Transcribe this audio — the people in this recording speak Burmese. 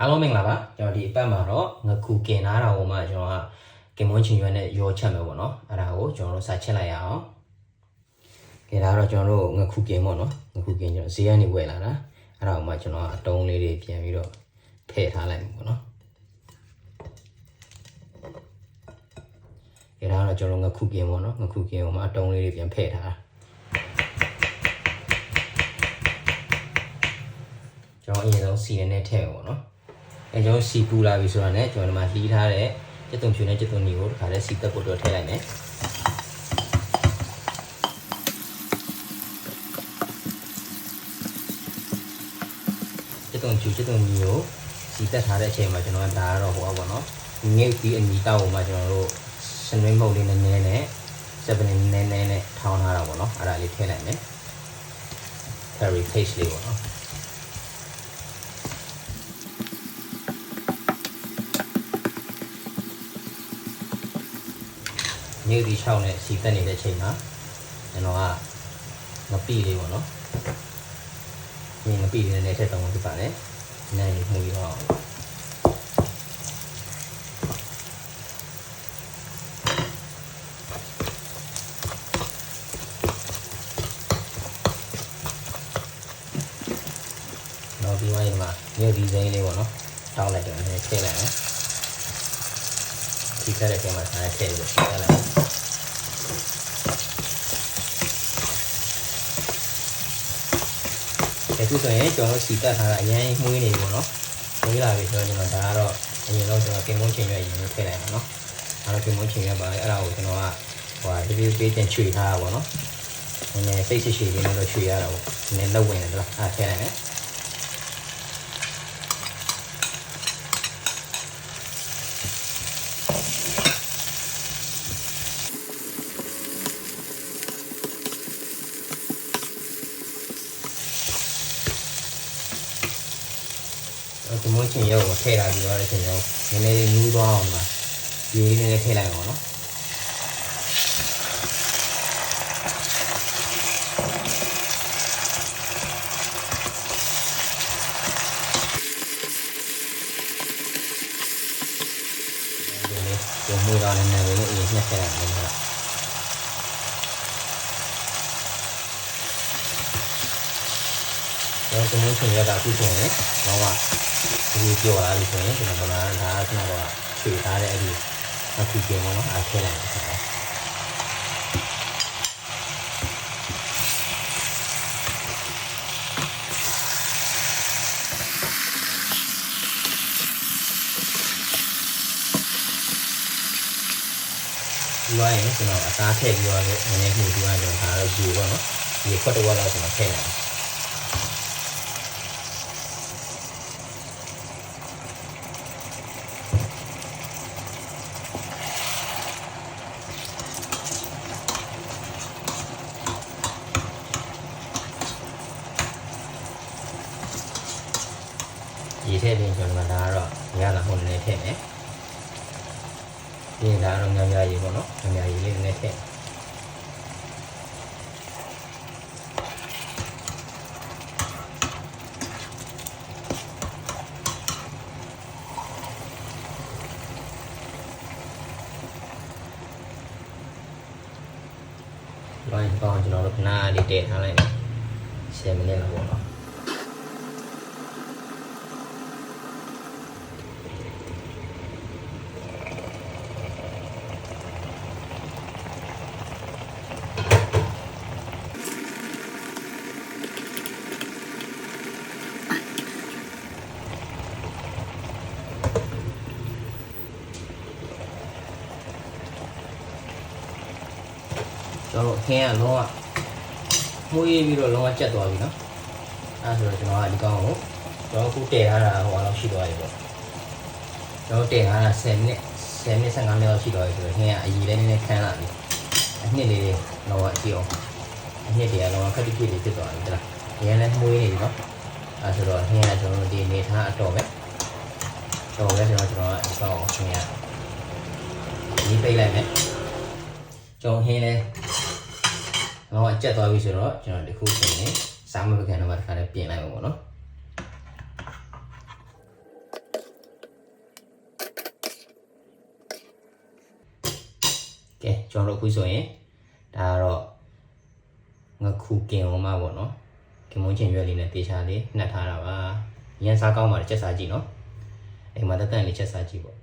အားလုံးမင်္ဂလာပါကျွန်တော်ဒီအပတ်မှာတော့ငခုကင်လာတာကိုမှကျွန်တော်ကကင်မွန်းချင်ရွက်နဲ့ရောချက်မယ်ပေါ့နော်အဲ့ဒါကိုကျွန်တော်တို့စာချက်လိုက်ရအောင်ကင်လာတော့ကျွန်တော်တို့ငခုကင်ပေါ့နော်ငခုကင်ကျွန်တော်ဈေးကနေဝယ်လာတာအဲ့ဒါကိုမှကျွန်တော်ကအတုံးလေးတွေပြန်ပြီးတော့ထည့်ထားလိုက်မယ်ပေါ့နော်ကင်လာတော့ကျွန်တော်ငခုကင်ပေါ့နော်ငခုကင်ကိုမှအတုံးလေးတွေပြန်ဖဲ့ထားတာကျွန်တော်အရင်ဆုံးစီနဲ့ထည့်ပေါ့နော် အဲကျွန်တော်စီပူလာပြီဆိုတာနဲ့ကျွန်တော်ဒီမှာလှီးထားတဲ့ကျက်သွန်ဖြူနဲ့ကျက်သွန်နီကိုတစ်ခါတည်းစီတက်ဖို့တော့ထည့်လိုက်မယ်ကျက်သွန်ဖြူကျက်သွန်နီကိုစီတက်ထားတဲ့အချိန်မှာကျွန်တော်ကဒါကတော့ဟိုပါဘောနော်ငိတ်ပြီးအနီတောက်ကိုမှကျွန်တော်တို့စနွေးမုတ်လေးနည်းနည်းနဲ့စပင်းနည်းနည်းနဲ့ထောင်းထားတာပေါ့နော်အဲ့ဒါလေးထည့်လိုက်မယ် curry paste လေးပေါ့နော် နေဒီ6နဲ့စီတက်နေတဲ့အချိန်မှာကျွန်တော်ကငပိလေးပေါ့နော်ဒီငပိလေးနဲ့ထည့်တော့ဖြစ်ပါတယ်နိုင်မှုပြီးတော့တော့ဒီဝိုင်းမှာမြေဒီဇိုင်းလေးပေါ့နော်တောင်းလိုက်တော့နည်းနည်းထည့်လိုက်မယ် ဒီကရက်ထဲမှာထားထည့်ပြီးတော့ထည့်လိုက်အခုဆိုရင်ကျွန်တော်စီတက်ထားတာအရင်မှုေးနေပြီပေါ့နော်မှုေးလာပြီဆိုတော့ကျွန်တော်ဒါကတော့အရင်တော့ကျွန်တော်ကင်မွန်ချင်ရွက်အရင်ထည့်လိုက်ပါနော်အဲ့တော့ကင်မွန်ချင်ရွက်ပါအဲ့ဒါကိုကျွန်တော်ကဟိုဟာဒီဒီပေးတင်ချွေထားတာပေါ့နော်နည်းနည်းစိတ်ရှိရှိလေးနဲ့တော့ချွေရတာပေါ့နည်းလောက်ဝင်တယ်လားအဲ့ထည့်လိုက်မယ် ကင်မွန်ချင်ရွက်ကိုထည့်လာပြီးတော့ကျွန်တော်နည်းနည်းနူးသွားအောင်ပါဒီနည်းနည်းထည့်လိုက်အောင်နော်ဒီနေ့ဒီမူရနဲ့လည်းအေးနှစ်ဆက်ရတယ်နော်ကျွန်တော်တို့ချင်ရတာအခုဆိုရင်တော့က ဒီပြောလာပြီဆိုရင်ကျွန်တော်ကဒါကကျွန်တော်ကခြေထားတဲ့အဲ့ဒီအခုကျင်းတော့အားထည့်လိုက်တယ်ဒီဝိုင်းရင်ကျွန်တော်အစားထည့်ပြီးတော့လည်းနည်းနည်းမှုပြီးတော့ကျွန်တော်ဒါတော့ယူပါတော့ဒီခွက်တော့လောက်ကျွန်တော်ထည့်လိုက် ရေထည့်ပြီးကျွန်တော်ဒါကတော့ရလာဟိုနည်းနည်းထည့်မယ်ပြီးရင်ဒါကတော့ငံပြားရေပေါ့နော်ငံပြားရေလေးနည်းနည်းထည့်လောင်းတော့ကျွန်တော်တို့ခဏလေးတည့်ထားလိုက်မယ်10မိနစ်လောက်ပေါ့နော် ကျွန်တော်ခင်းရလုံးဝမှုရေးပြီးတော့လုံးဝကြက်သွားပြီနော်အဲဆိုတော့ကျွန်တော်ကဒီကောင်ကိုကျွန်တော်ခုတည်ထားတာဟိုလောက်ရှိသွားပြီပေါ့ကျွန်တော်တည်ထားတာ10မိနစ်10မိနစ်15မိနစ်လောက်ရှိသွားပြီဆိုတော့ခင်းရအကြီးလေးနည်းနည်းခန်းလာပြီအနှစ်လေးလေးလုံးဝကြည့်အောင်အနှစ်တွေကလုံးဝခက်တိဖြစ်လေးဖြစ်သွားပြီလားဒီကလည်းမှုရေးနေပြီနော်အဲဆိုတော့ခင်းရကျွန်တော်တို့ဒီနေထားအတော်ပဲတော်ပဲဆိုတော့ကျွန်တော်ကဒီကောင်ကိုခင်းရဒီပိတ်လိုက်မယ်ကျွန်တော်ဟင်းလဲတော့ အကောင်ကကြက်သွားပြီဆိုတော့ကျွန်တော်ဒီခုဆိုရင်စားမပကံတော့မှတစ်ခါလည်းပြင်လိုက်မှာပေါ့နော်ကဲကျွန်တော်တို့ခုဆိုရင်ဒါကတော့ငခုကင်အောင်မှာပေါ့နော်ကင်မုန်းချင်ရွက်လေးနဲ့တေချာလေးနှက်ထားတာပါရန်စားကောင်းပါတယ်ချက်စားကြည့်နော်အိမ်မှာတက်တန့်လေးချက်စားကြည့်ပေါ့